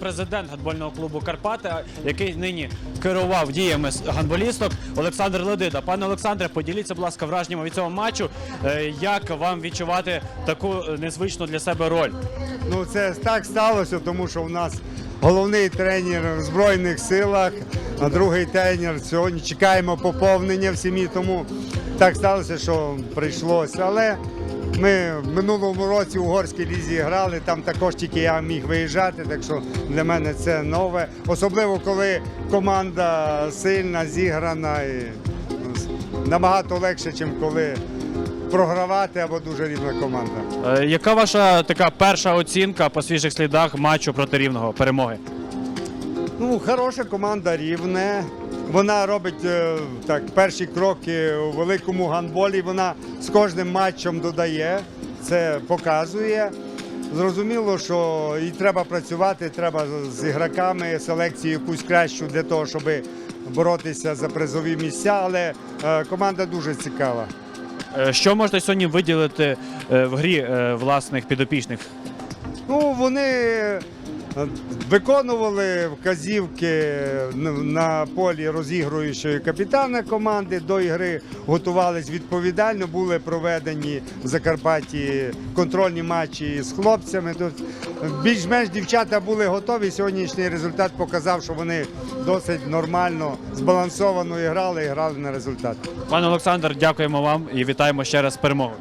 президент гандбольного клубу Карпати, який нині керував діями гандболісток Олександр Ледида. Пане Олександре, поділіться, будь ласка, враженнями від цього матчу. Е, Як вам відчувати таку е, незвичну для себе роль? Ну це так сталося, тому що у нас головний тренер в Збройних силах, а другий тренер сьогодні чекаємо поповнення в сім'ї, тому так сталося, що прийшлося. Але ми в минулому році у горській лізі грали, там також тільки я міг виїжджати, так що для мене це нове. Особливо коли команда сильна, зіграна і набагато легше, ніж коли програвати або дуже рівна команда. Е, Яка ваша така перша оцінка по свіжих слідах матчу проти рівного перемоги? Ну, хороша команда рівне. Вона робить е, так перші кроки у великому гандболі. Вона з кожним матчем додає, це показує. Зрозуміло, що і треба працювати, треба з ігроками селекцію якусь кращу для того, щоб боротися за призові місця. Але е, команда дуже цікава. Е, Що можете сьогодні виділити в грі власних підопічних? Ну, вони виконували вказівки на- полі розігруючої капітана команди. До ігри готувались відповідально. Були проведені в Закарпатті контрольні матчі з хлопцями. Більш-менш дівчата були готові. Сьогоднішній результат показав, що вони досить нормально, збалансовано грали і грали на результат. Пане Олександр, дякуємо вам і вітаємо ще раз з перемогою.